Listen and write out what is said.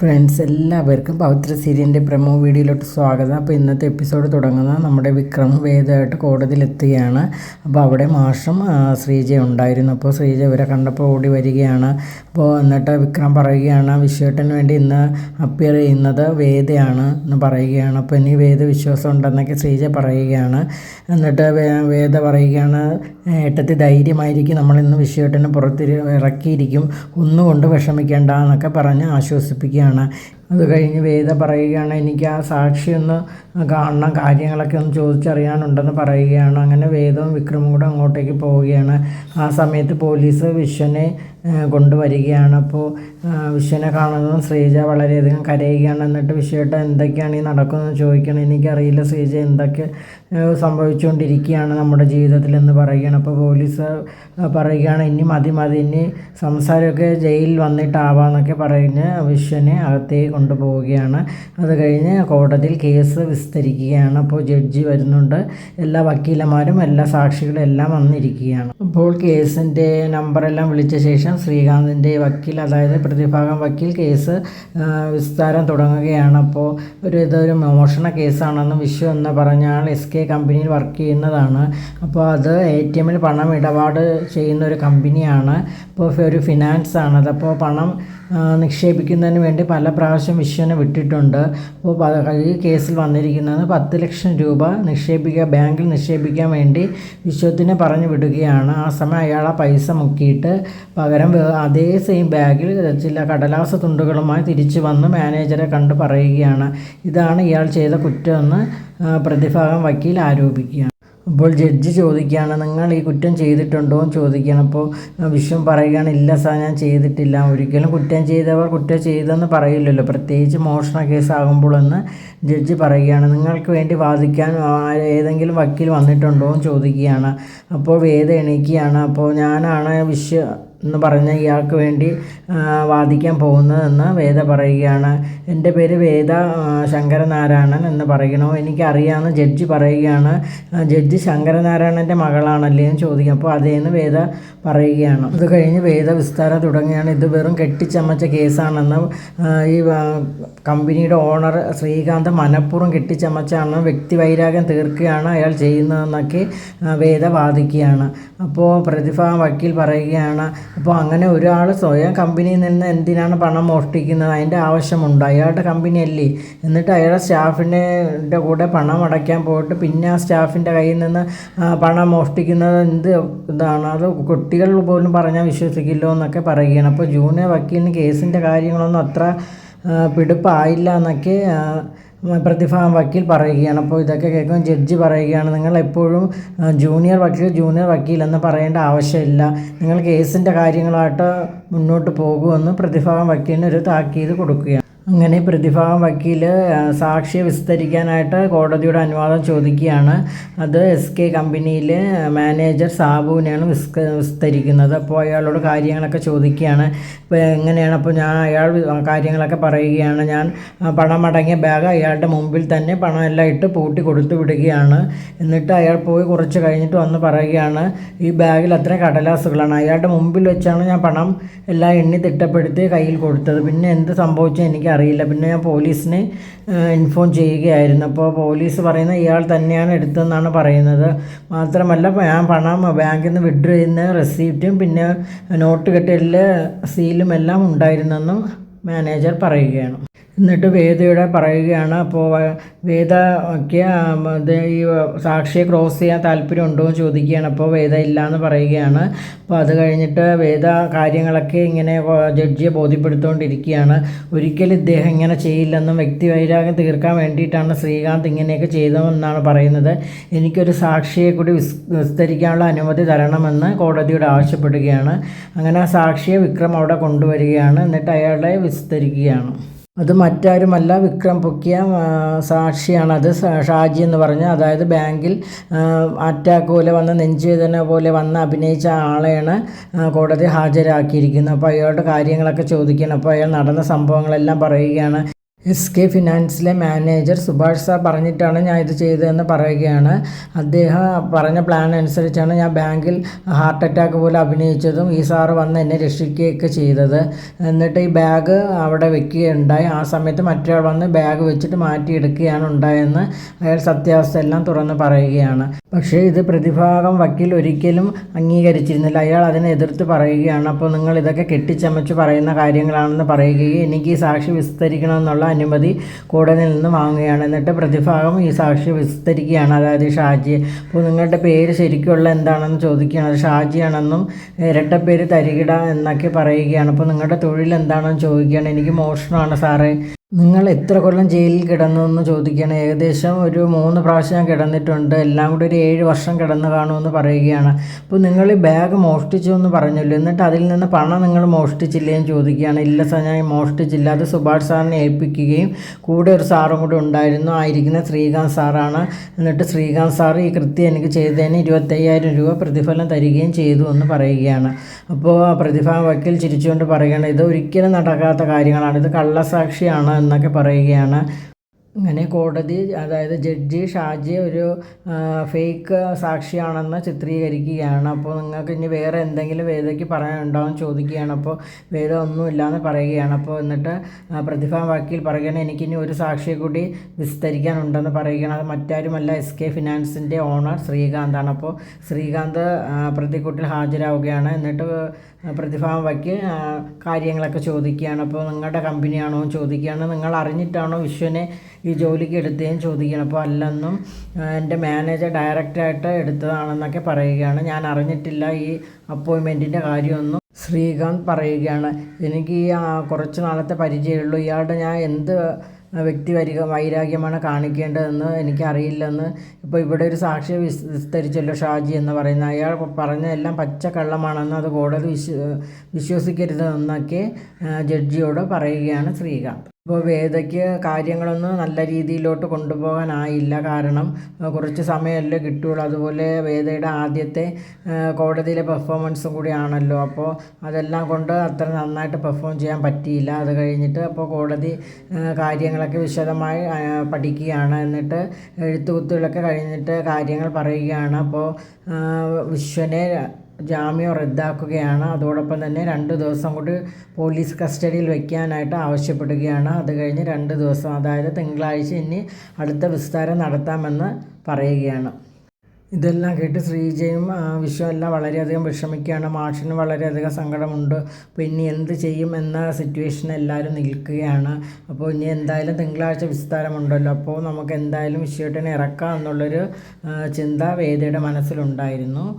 Friends എല്ലാവർക്കും പവിത്ര സീരിയലിന്റെ promo വീഡിയോയിലോട്ട് സ്വാഗതം. അപ്പോൾ ഇന്നത്തെ എപ്പിസോഡ് തുടങ്ങുന്നത് നമ്മുടെ വിക്രം വേദമായിട്ട് കോടതിയിലെത്തുകയാണ്. അപ്പോൾ അവിടെ മാഷം ശ്രീജ ഉണ്ടായിരുന്നു. അപ്പോൾ ശ്രീജ ഇവരെ കണ്ടപ്പോൾ ഓടി വരികയാണ്. അപ്പോൾ എന്നിട്ട് വിക്രം പറയുകയാണ് വിശ്വേട്ടന് വേണ്ടി ഇന്ന് അപ്പിയർ ചെയ്യുന്നത് വേദയാണ് എന്ന് പറയുകയാണ്. അപ്പോൾ ഇനി വേദ വിശ്വാസം ഉണ്ടെന്നൊക്കെ ശ്രീജ പറയുകയാണ്. എന്നിട്ട് വേദ പറയുകയാണ് ഏട്ടത്തി ധൈര്യമായിരിക്കും നമ്മളിന്ന് വിശ്വേട്ടനെ പുറത്തിരി ഇറക്കിയിരിക്കും. ഒന്നുകൊണ്ട് വിഷമിക്കേണ്ട എന്നൊക്കെ പറഞ്ഞ് ആശ്വസിപ്പിക്കുകയാണ്. അത് കഴിഞ്ഞ് വേദ പറയുകയാണ് എനിക്ക് ആ സാക്ഷി ഒന്ന് കാണണം കാര്യങ്ങളൊക്കെ ഒന്ന് ചോദിച്ചറിയാനുണ്ടെന്ന് പറയുകയാണ്. അങ്ങനെ വേദവും വിക്രമും കൂടെ അങ്ങോട്ടേക്ക് പോവുകയാണ്. ആ സമയത്ത് പോലീസ് വിശ്വനെ കൊണ്ടുവരികയാണ്. അപ്പോൾ വിഷുവിനെ കാണുന്നതും ശ്രീജ വളരെയധികം കരയുകയാണ്. എന്നിട്ട് വിശ്വേട്ട എന്തൊക്കെയാണ് ഈ നടക്കുന്നത് ചോദിക്കണം. എനിക്കറിയില്ല ശ്രീജ എന്തൊക്കെ സംഭവിച്ചുകൊണ്ടിരിക്കുകയാണ് നമ്മുടെ ജീവിതത്തിൽ എന്ന് പറയുകയാണ്. അപ്പോൾ പോലീസ് പറയുകയാണ് ഇനി മതി മതി. ഇനി സംസാരമൊക്കെ ജയിലിൽ വന്നിട്ടാവാന്നൊക്കെ പറഞ്ഞ് വിശ്വനെ അകത്തേക്ക് കൊണ്ടുപോവുകയാണ്. അത് കഴിഞ്ഞ് കോടതിയിൽ കേസ് വിസ്തരിക്കുകയാണ്. അപ്പോൾ ജഡ്ജി വരുന്നുണ്ട്. എല്ലാ വക്കീലന്മാരും എല്ലാ സാക്ഷികളും എല്ലാം വന്നിരിക്കുകയാണ്. അപ്പോൾ കേസിന്റെ നമ്പറെല്ലാം വിളിച്ച ശേഷം ശ്രീകാന്തിന്റെ വക്കീൽ അതായത് പ്രതിഭാഗം വക്കീൽ കേസ് വിസ്താരം തുടങ്ങുകയാണ്. അപ്പോൾ ഒരു ഇതൊരു മോഷണ കേസാണെന്ന് വിശ്വ എന്ന് പറഞ്ഞ എസ് കെ കമ്പനിയിൽ വർക്ക് ചെയ്യുന്നതാണ്. അപ്പോൾ അത് എ ടി എമ്മിൽ പണം ഇടപാട് ചെയ്യുന്ന ഒരു കമ്പനിയാണ്. അപ്പോൾ ഒരു ഫിനാൻസ് ആണത് അപ്പോൾ പണം നിക്ഷേപിക്കുന്നതിന് വേണ്ടി പല പ്രാവശ്യം വിശ്വനെ വിട്ടിട്ടുണ്ട്. അപ്പോൾ ഈ കേസിൽ വന്നിരിക്കുന്നത് പത്ത് ലക്ഷം രൂപ നിക്ഷേപിക്കുക ബാങ്കിൽ നിക്ഷേപിക്കാൻ വേണ്ടി വിശ്വത്തിനെ പറഞ്ഞു വിടുകയാണ്. ആ സമയം അയാൾ ആ പൈസ മുക്കിയിട്ട് പകരം അതേ സെയിം ബാഗിൽ ചില കടലാസ തുണ്ടുകളുമായി തിരിച്ചു വന്ന് മാനേജറെ കണ്ട് പറയുകയാണ്. ഇതാണ് ഇയാൾ ചെയ്ത കുറ്റമെന്ന് പ്രതിഭാഗം വക്കീൽ ആരോപിക്കുകയാണ്. അപ്പോൾ ജഡ്ജി ചോദിക്കുകയാണ് നിങ്ങൾ ഈ കുറ്റം ചെയ്തിട്ടുണ്ടോ? എന്ന് ചോദിക്കുകയാണ്. അപ്പോൾ വിശ്വം പറയുകയാണ് ഇല്ല സാർ ഞാൻ ചെയ്തിട്ടില്ല. ഒരിക്കലും കുറ്റം ചെയ്തവർ കുറ്റം ചെയ്തെന്ന് പറയില്ലല്ലോ. പ്രത്യേകിച്ച് മോഷണ കേസാകുമ്പോഴെന്ന് ജഡ്ജി പറയുകയാണ്. നിങ്ങൾക്ക് വേണ്ടി വാദിക്കാൻ ഏതെങ്കിലും വക്കീൽ വന്നിട്ടുണ്ടോ? എന്ന് ചോദിക്കുകയാണ്. അപ്പോൾ വേദ എണീക്കുകയാണ്. അപ്പോൾ ഞാനാണ് വിശ്വ എന്ന് പറഞ്ഞ ഇയാൾക്ക് വേണ്ടി വാദിക്കാൻ പോകുന്നതെന്ന് വേദ പറയുകയാണ്. എന്റെ പേര് വേദ ശങ്കരനാരായണൻ എന്ന് പറയണോ എനിക്കറിയാമെന്ന് ജഡ്ജി പറയുകയാണ് ജഡ്ജി ശങ്കരനാരായണന്റെ മകളാണല്ലേ എന്ന് ചോദിക്കും. അപ്പോൾ അതേന്ന് വേദ പറയുകയാണ്. അത് കഴിഞ്ഞ് വേദ വിസ്താരം തുടങ്ങുകയാണ്. ഇത് വെറും കെട്ടിച്ചമച്ച കേസാണെന്ന് ഈ കമ്പനിയുടെ ഓണർ ശ്രീകാന്ത് മനഃപൂർവം കെട്ടിച്ചമച്ചാണ് വ്യക്തിവൈരാഗ്യം തീർക്കുകയാണ് അയാൾ ചെയ്യുന്നതെന്നൊക്കെ വേദ വാദിക്കുകയാണ്. അപ്പോൾ പ്രതിഭ വക്കീൽ പറയുകയാണ് അപ്പോൾ അങ്ങനെ ഒരാൾ സ്വയം കമ്പനിയിൽ നിന്ന് എന്തിനാണ് പണം മോഷ്ടിക്കുന്നത്? അതിന്റെ ആവശ്യമുണ്ട്? അയാളുടെ കമ്പനിയല്ലേ എന്നിട്ട് അയാളുടെ സ്റ്റാഫിന്റെ കൂടെ പണം അടയ്ക്കാൻ പോയിട്ട് പിന്നെ ആ സ്റ്റാഫിന്റെ കയ്യിൽ നിന്ന് പണം മോഷ്ടിക്കുന്നത് എന്ത് ഇതാണ്? അത് കുട്ടികൾ പോലും പറഞ്ഞാൽ വിശ്വസിക്കില്ലോ എന്നൊക്കെ പറയുകയാണ്. അപ്പോൾ ജൂനിയർ വക്കീലിന് കേസിന്റെ കാര്യങ്ങളൊന്നും അത്ര പിടുപ്പായില്ല എന്നൊക്കെ പ്രതിഭാ വക്കീൽ പറയുകയാണ്. അപ്പോൾ ഇതൊക്കെ കേൾക്കുമ്പോൾ ജഡ്ജി പറയുകയാണ് നിങ്ങൾ എപ്പോഴും ജൂനിയർ വക്കീൽ ജൂനിയർ വക്കീൽ എന്ന് പറയേണ്ട ആവശ്യമില്ല. നിങ്ങൾ കേസിന്റെ കാര്യങ്ങളായിട്ട് മുന്നോട്ട് പോകുമെന്ന് പ്രതിഭാ വക്കീലിന് ഒരു താക്കീത് കൊടുക്കുകയാണ്. അങ്ങനെ പ്രതിഭാഗം വക്കീൽ സാക്ഷിയെ വിസ്തരിക്കാനായിട്ട് കോടതിയുടെ അനുവാദം ചോദിക്കുകയാണ്. അത് എസ് കെ കമ്പനിയിലെ മാനേജർ സാബുവിനെയാണ് വിസ്ക വിസ്തരിക്കുന്നത്. അപ്പോൾ അയാളോട് കാര്യങ്ങളൊക്കെ ചോദിക്കുകയാണ്. ഇപ്പോൾ എങ്ങനെയാണ്? അപ്പോൾ ഞാൻ അയാൾ കാര്യങ്ങളൊക്കെ പറയുകയാണ്. ഞാൻ പണം അടങ്ങിയ ബാഗ് അയാളുടെ മുമ്പിൽ തന്നെ പണം എല്ലാം ഇട്ട് പൂട്ടി കൊടുത്തു വിടുകയാണ്. എന്നിട്ട് അയാൾ പോയി കുറച്ച് കഴിഞ്ഞിട്ട് വന്ന് പറയുകയാണ് ഈ ബാഗിൽ അത്ര കടലാസുകളാണ്. അയാളുടെ മുമ്പിൽ വെച്ചാണ് ഞാൻ പണം എല്ലാം എണ്ണി തിട്ടപ്പെടുത്തി കയ്യിൽ കൊടുത്തത്. പിന്നെ എന്ത് സംഭവിച്ചു? എനിക്കറിയില്ല. പിന്നെ ഞാൻ പോലീസിനെ ഇൻഫോം ചെയ്യുകയായിരുന്നു. അപ്പോൾ പോലീസ് പറയുന്നത് ഇയാൾ തന്നെയാണ് എടുത്തതെന്നാണ് പറയുന്നത്. മാത്രമല്ല ഞാൻ പണം ബാങ്കിൽ നിന്ന് വിഡ്രോ ചെയ്യുന്ന റെസീപ്റ്റും പിന്നെ നോട്ട് കെട്ടിലെ സീലും എല്ലാം ഉണ്ടായിരുന്നെന്നും മാനേജർ പറയുകയാണ്. എന്നിട്ട് വേദയുടെ പറയുകയാണ് അപ്പോൾ വേദ ഒക്കെ ഈ സാക്ഷിയെ ക്രോസ് ചെയ്യാൻ താല്പര്യം ഉണ്ടോ എന്ന് ചോദിക്കുകയാണ്. അപ്പോൾ വേദ ഇല്ല എന്ന് പറയുകയാണ്. അപ്പോൾ അത് കഴിഞ്ഞിട്ട് വേദ കാര്യങ്ങളൊക്കെ ഇങ്ങനെ ജഡ്ജിയെ ബോധ്യപ്പെടുത്തുകൊണ്ടിരിക്കുകയാണ് ഒരിക്കലും ഇദ്ദേഹം ഇങ്ങനെ ചെയ്യില്ലെന്നും വ്യക്തി വൈരാഗ്യം തീർക്കാൻ വേണ്ടിയിട്ടാണ് ശ്രീകാന്ത് ഇങ്ങനെയൊക്കെ ചെയ്തതെന്നാണ് പറയുന്നത്. എനിക്കൊരു സാക്ഷിയെ കൂടി വിസ് വിസ്തരിക്കാനുള്ള അനുമതി തരണമെന്ന് കോടതിയോട് ആവശ്യപ്പെടുകയാണ്. അങ്ങനെ ആ സാക്ഷിയെ വിക്രം അവിടെ കൊണ്ടുവരികയാണ്. എന്നിട്ട് അയാളെ വിസ്തരിക്കുകയാണ്. അത് മറ്റാരുമല്ല വിക്രം പൊക്കിയ സാക്ഷിയാണ് അത്. ഷാജി എന്ന് പറഞ്ഞ അതായത് ബാങ്കിൽ അറ്റാക്ക് പോലെ വന്ന നെഞ്ചുവേദന പോലെ വന്ന് അഭിനയിച്ച ആളെയാണ് കോടതി ഹാജരാക്കിയിരിക്കുന്നത്. അപ്പോൾ അയാളുടെ കാര്യങ്ങളൊക്കെ ചോദിക്കണം. അപ്പോൾ അയാൾ നടന്ന സംഭവങ്ങളെല്ലാം പറയുകയാണ്. എസ് കെ ഫിനാൻസിലെ മാനേജർ സുഭാഷ് സാർ പറഞ്ഞിട്ടാണ് ഞാൻ ഇത് ചെയ്തതെന്ന് പറയുകയാണ്. അദ്ദേഹം പറഞ്ഞ പ്ലാൻ അനുസരിച്ചാണ് ഞാൻ ബാങ്കിൽ ഹാർട്ട് അറ്റാക്ക് പോലെ അഭിനയിച്ചതും ഈ സാറ് വന്ന് എന്നെ രക്ഷിക്കുകയൊക്കെ ചെയ്തത്. എന്നിട്ട് ഈ ബാഗ് അവിടെ വെക്കുകയുണ്ടായി. ആ സമയത്ത് മറ്റൊരാൾ വന്ന് ബാഗ് വെച്ചിട്ട് മാറ്റിയെടുക്കുകയാണ് ഉണ്ടായെന്ന് അയാൾ സത്യാവസ്ഥ എല്ലാം തുറന്ന് പറയുകയാണ്. പക്ഷേ ഇത് പ്രതിഭാഗം വക്കീൽ ഒരിക്കലും അംഗീകരിച്ചിരുന്നില്ല. അയാൾ അതിനെ എതിർത്ത് പറയുകയാണ്. അപ്പോൾ നിങ്ങൾ ഇതൊക്കെ കെട്ടിച്ചമച്ച് പറയുന്ന കാര്യങ്ങളാണെന്ന് പറയുകയും എനിക്ക് ഈ സാക്ഷി വിസ്തരിക്കണമെന്നുള്ള അനുമതി കോടതിയിൽ നിന്ന് വാങ്ങുകയാണ്. എന്നിട്ട് പ്രതിഭാഗം ഈ സാക്ഷി വിസ്തരിക്കുകയാണ്. അതായത് ഷാജി അപ്പോൾ നിങ്ങളുടെ പേര് ശരിക്കുള്ള എന്താണെന്ന് ചോദിക്കുകയാണ്. ഷാജിയാണെന്നും ഇരട്ടപ്പേര് തരികിട എന്നൊക്കെ പറയുകയാണ്. അപ്പോൾ നിങ്ങളുടെ തൊഴിൽ എന്താണെന്ന് ചോദിക്കുകയാണ്. എനിക്ക് മോഷണമാണ് സാറേ. നിങ്ങൾ എത്ര കൊല്ലം ജയിലിൽ കിടന്നു എന്ന് ചോദിക്കുകയാണ്. ഏകദേശം ഒരു മൂന്ന് പ്രാവശ്യം ഞാൻ കിടന്നിട്ടുണ്ട്. എല്ലാം കൂടി ഒരു ഏഴ് വർഷം കിടന്നു കാണുമെന്ന് പറയുകയാണ്. അപ്പോൾ നിങ്ങൾ ഈ ബാഗ് മോഷ്ടിച്ചു എന്ന് പറഞ്ഞല്ലോ. എന്നിട്ട് അതിൽ നിന്ന് പണം നിങ്ങൾ മോഷ്ടിച്ചില്ലേന്ന് ചോദിക്കുകയാണ്. ഇല്ല സാർ ഞാൻ മോഷ്ടിച്ചില്ല. അത് സുഭാഷ് സാറിനെ ഏൽപ്പിക്കുകയും കൂടെ ഒരു സാറും കൂടി ഉണ്ടായിരുന്നു. ആയിരിക്കുന്ന ശ്രീകാന്ത് സാറാണ്. എന്നിട്ട് ശ്രീകാന്ത് സാർ ഈ കൃത്യം എനിക്ക് ചെയ്തതിന് ഇരുപത്തയ്യായിരം രൂപ പ്രതിഫലം തരികയും ചെയ്തു എന്ന് പറയുകയാണ്. അപ്പോൾ ആ പ്രതിഫലം വക്കീൽ ചിരിച്ചുകൊണ്ട് പറയുകയാണ് ഇത് ഒരിക്കലും നടക്കാത്ത കാര്യങ്ങളാണ്. ഇത് കള്ളസാക്ഷിയാണ്. എന്നൊക്കെ പറയുകയാണ്. അങ്ങനെ കോടതി അതായത് ജഡ്ജി ഷാജി ഒരു ഫേക്ക് സാക്ഷിയാണെന്ന് ചിത്രീകരിക്കുകയാണ്. അപ്പോൾ നിങ്ങൾക്ക് ഇനി വേറെ എന്തെങ്കിലും വേദയ്ക്ക് എന്ന് ചോദിക്കുകയാണ്. അപ്പോൾ വേദ ഒന്നുമില്ലാന്ന് പറയുകയാണ്. അപ്പോൾ എന്നിട്ട് പ്രതിഭ വക്കീൽ പറയുകയാണ് എനിക്കിനി ഒരു സാക്ഷിയെ കൂടി വിസ്തരിക്കാനുണ്ടെന്ന് പറയുകയാണ്. അത് മറ്റാരുമല്ല എസ് കെ ഫിനാൻസിന്റെ ഓണർ ശ്രീകാന്താണ് അപ്പോൾ ശ്രീകാന്ത് പ്രതിക്കൂട്ടിൽ ഹാജരാവുകയാണ്. എന്നിട്ട് പ്രതിഭാ വയ്ക്ക് കാര്യങ്ങളൊക്കെ ചോദിക്കുകയാണ്. അപ്പോൾ നിങ്ങളുടെ കമ്പനിയാണോ? ചോദിക്കുകയാണ്. നിങ്ങൾ അറിഞ്ഞിട്ടാണോ വിശ്വനെ ജോലിക്ക് എടുത്തതെന്ന് ചോദിക്കണം. അപ്പോൾ അല്ലെന്നും എന്റെ മാനേജർ ഡയറക്റ്റായിട്ട് എടുത്തതാണെന്നൊക്കെ പറയുകയാണ്. ഞാൻ അറിഞ്ഞിട്ടില്ല ഈ അപ്പോയിൻമെന്റിന്റെ കാര്യമൊന്നും. ശ്രീകാന്ത് പറയുകയാണ് എനിക്ക് ഈ കുറച്ച് നാളത്തെ പരിചയമുള്ളൂ. ഇയാളുടെ ഞാൻ എന്ത് വ്യക്തി വരിക വൈരാഗ്യമാണ് കാണിക്കേണ്ടതെന്ന് എനിക്കറിയില്ലെന്ന്. ഇപ്പോൾ ഇവിടെ ഒരു സാക്ഷി വിസ്തരിച്ചല്ലോ ഷാജി എന്ന് പറയുന്ന. അയാൾ പറഞ്ഞ എല്ലാം പച്ച കള്ളമാണെന്ന് അത് കോടതി വിശ്വ വിശ്വസിക്കരുതെന്നൊക്കെ ജഡ്ജിയോട് പറയുകയാണ് ശ്രീകാന്ത്. ഇപ്പോൾ വേദയ്ക്ക് കാര്യങ്ങളൊന്നും നല്ല രീതിയിലോട്ട് കൊണ്ടുപോകാനായില്ല. കാരണം കുറച്ച് സമയമല്ലേ കിട്ടുകയുള്ളൂ അതുപോലെ വേദയുടെ ആദ്യത്തെ കോടതിയിലെ പെർഫോമൻസും കൂടിയാണല്ലോ. അപ്പോൾ അതെല്ലാം കൊണ്ട് അത്ര നന്നായിട്ട് പെർഫോം ചെയ്യാൻ പറ്റിയില്ല. അത് കഴിഞ്ഞിട്ട് അപ്പോൾ കോടതി കാര്യങ്ങളൊക്കെ വിശദമായി പഠിക്കുകയാണ്. എന്നിട്ട് എഴുത്തുകുത്തുകളൊക്കെ കഴിഞ്ഞിട്ട് കാര്യങ്ങൾ പറയുകയാണ്. അപ്പോൾ വിശ്വനെ ജാമ്യം റദ്ദാക്കുകയാണ്. അതോടൊപ്പം തന്നെ രണ്ട് ദിവസം കൂടി പോലീസ് കസ്റ്റഡിയിൽ വയ്ക്കാനായിട്ട് ആവശ്യപ്പെടുകയാണ്. അത് കഴിഞ്ഞ് രണ്ട് ദിവസം അതായത് തിങ്കളാഴ്ച ഇനി അടുത്ത വിസ്താരം നടത്താമെന്ന് പറയുകയാണ്. ഇതെല്ലാം കേട്ട് ശ്രീജയും വിശ്വമെല്ലാം വളരെയധികം വിഷമിക്കുകയാണ്. മാഷിന് വളരെയധികം സങ്കടമുണ്ട്. അപ്പോൾ ഇനി എന്ത് ചെയ്യും എന്ന സിറ്റുവേഷൻ എല്ലാവരും നിൽക്കുകയാണ്. അപ്പോൾ ഇനി എന്തായാലും തിങ്കളാഴ്ച വിസ്താരമുണ്ടല്ലോ. അപ്പോൾ നമുക്ക് എന്തായാലും വിശ്വട്ടനെ ഇറക്കാം എന്നുള്ളൊരു ചിന്ത വേദയുടെ മനസ്സിലുണ്ടായിരുന്നു.